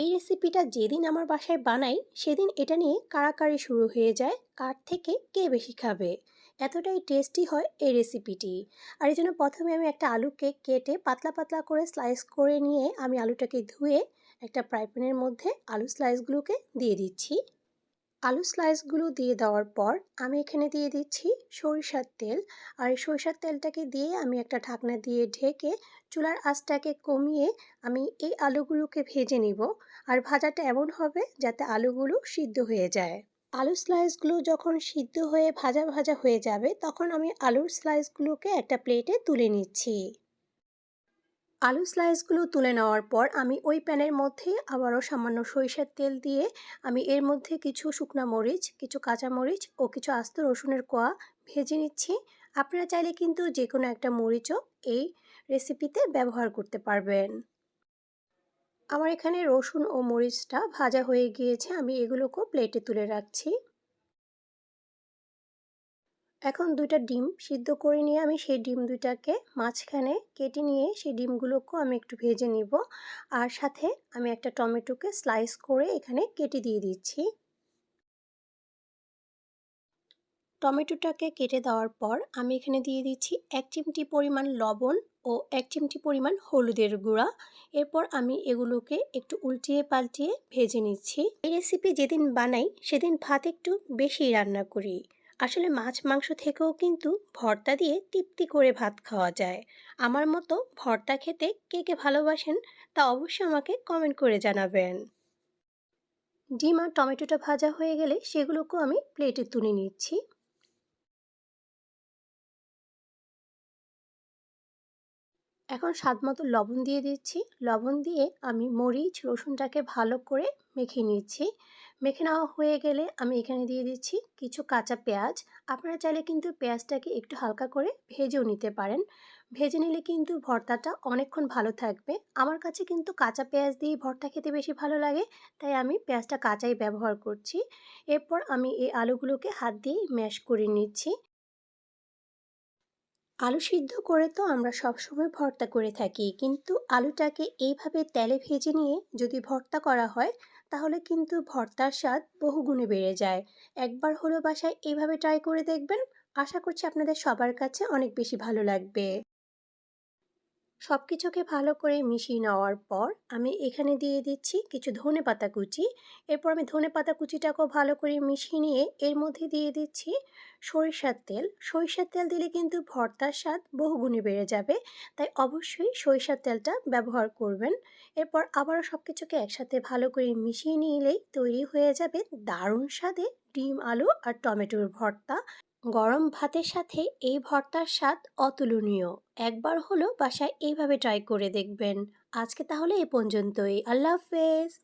এই রেসিপিটা যেদিন আমার বাসায় বানাই, সেদিন এটা নিয়ে কাড়াকাড়ি শুরু হয়ে যায় কার থেকে কে বেশি খাবে। এতটাই টেস্টি হয় এই রেসিপিটি আর এই জন্য প্রথমে আমি একটা আলুকে কেটে পাতলা পাতলা করে স্লাইস করে নিয়ে আমি আলুটাকে ধুয়ে একটা ফ্রাই মধ্যে আলু স্লাইসগুলোকে দিয়ে দিচ্ছি। আলু স্লাইসগুলো দিয়ে দেওয়ার পর আমি এখানে দিয়ে দিচ্ছি সরিষার তেল। আর এই সরিষার তেলটাকে দিয়ে আমি একটা ঢাকনা দিয়ে ঢেকে চুলার আঁচটাকে কমিয়ে আমি এই আলুগুলোকে ভেজে নিব। আর ভাজাটা এমন হবে যাতে আলুগুলো সিদ্ধ হয়ে যায়। আলু স্লাইসগুলো যখন সিদ্ধ হয়ে ভাজা ভাজা হয়ে যাবে, তখন আমি আলুর স্লাইসগুলোকে একটা প্লেটে তুলে নিচ্ছি। আলু স্লাইসগুলো তুলে নেওয়ার পর আমি ওই প্যানের মধ্যে আবারও সামান্য সরিষার তেল দিয়ে আমি এর মধ্যে কিছু শুকনো মরিচ, কিছু কাঁচা মরিচ ও কিছু আস্ত রসুনের কোয়া ভেজে নিচ্ছি। আপনারা চাইলে কিন্তু যে কোনো একটা মরিচও এই রেসিপিতে ব্যবহার করতে পারবেন। আমার এখানে রসুন ও মরিচটা ভাজা হয়ে গিয়েছে, আমি এগুলোকেও প্লেটে তুলে রাখছি। এখন দুইটা ডিম সিদ্ধ করে নিয়ে আমি সেই ডিম দুইটাকে মাঝখানে কেটে নিয়ে সেই ডিমগুলোকেও আমি একটু ভেজে নিব। আর সাথে আমি একটা টমেটোকে স্লাইস করে এখানে কেটে দিয়ে দিচ্ছি। টমেটোটাকে কেটে দেওয়ার পর আমি এখানে দিয়ে দিচ্ছি এক চিমটি পরিমাণ লবণ ও এক চিমটি পরিমাণ হলুদের গুঁড়া। এরপর আমি এগুলোকে একটু উল্টিয়ে পাল্টিয়ে ভেজে নিচ্ছি। এই রেসিপি যেদিন বানাই সেদিন ভাত একটু বেশি রান্না করি। আসলে মাছ, মাংস থেকেও কিন্তু ভর্তা দিয়ে তৃপ্তি করে ভাত খাওয়া যায়। আমার মতো ভর্তা খেতে কে কে ভালোবাসেন তা অবশ্যই আমাকে কমেন্ট করে জানাবেন। ডিম আর টমেটোটা ভাজা হয়ে গেলে সেগুলোকেও আমি প্লেটে তুলে নিচ্ছি। এখন স্বাদ মতো লবণ দিয়ে দিচ্ছি। লবণ দিয়ে আমি মরিচ, রসুনটাকে ভালো করে মেখে নিচ্ছি। মেখে নেওয়া হয়ে গেলে আমি এখানে দিয়ে দিচ্ছি কিছু কাঁচা পেঁয়াজ। আপনারা চাইলে কিন্তু পেঁয়াজটাকে একটু হালকা করে ভেজেও নিতে পারেন। ভেজে নিলে কিন্তু ভর্তাটা অনেকক্ষণ ভালো থাকবে। আমার কাছে কিন্তু কাঁচা পেঁয়াজ দিয়ে ভর্তা খেতে বেশি ভালো লাগে, তাই আমি পেঁয়াজটা কাঁচাই ব্যবহার করছি। এরপর আমি এই আলুগুলোকে হাত দিয়ে ম্যাশ করে নিচ্ছি। আলু সিদ্ধ করে তো আমরা সবসময় ভর্তা করে থাকি। কিন্তু আলুটাকে এইভাবে তেলে ভেজে নিয়ে যদি ভর্তা করা হয়, তাহলে কিন্তু ভর্তার স্বাদ বহুগুণে বেড়ে যায়। একবার হলো বাসায় এইভাবে ট্রাই করে দেখবেন। আশা করছি আপনাদের সবার কাছে অনেক বেশি ভালো লাগবে। সব কিছুকে ভালো করে মিশিয়ে নেওয়ার পর আমি এখানে দিয়ে দিচ্ছি কিছু ধনে পাতা কুচি। এরপর আমি ধনে পাতা কুচিটাকেও ভালো করে মিশিয়ে নিয়ে এর মধ্যে দিয়ে দিচ্ছি সরিষার তেল। সরিষার তেল দিলে কিন্তু ভর্তার স্বাদ বহুগুণে বেড়ে যাবে, তাই অবশ্যই সরিষার তেলটা ব্যবহার করবেন। এরপর আবারও সব কিছুকে একসাথে ভালো করে মিশিয়ে নিলেই তৈরি হয়ে যাবে দারুণ স্বাদে ডিম, আলু আর টমেটোর ভর্তা। গরম ভাতের সাথে এই ভর্তার স্বাদ অতুলনীয়। একবার হলো বাসায় এইভাবে ট্রাই করে দেখবেন। আজকে তাহলে এ পর্যন্তই। আল্লাহ হাফেজ।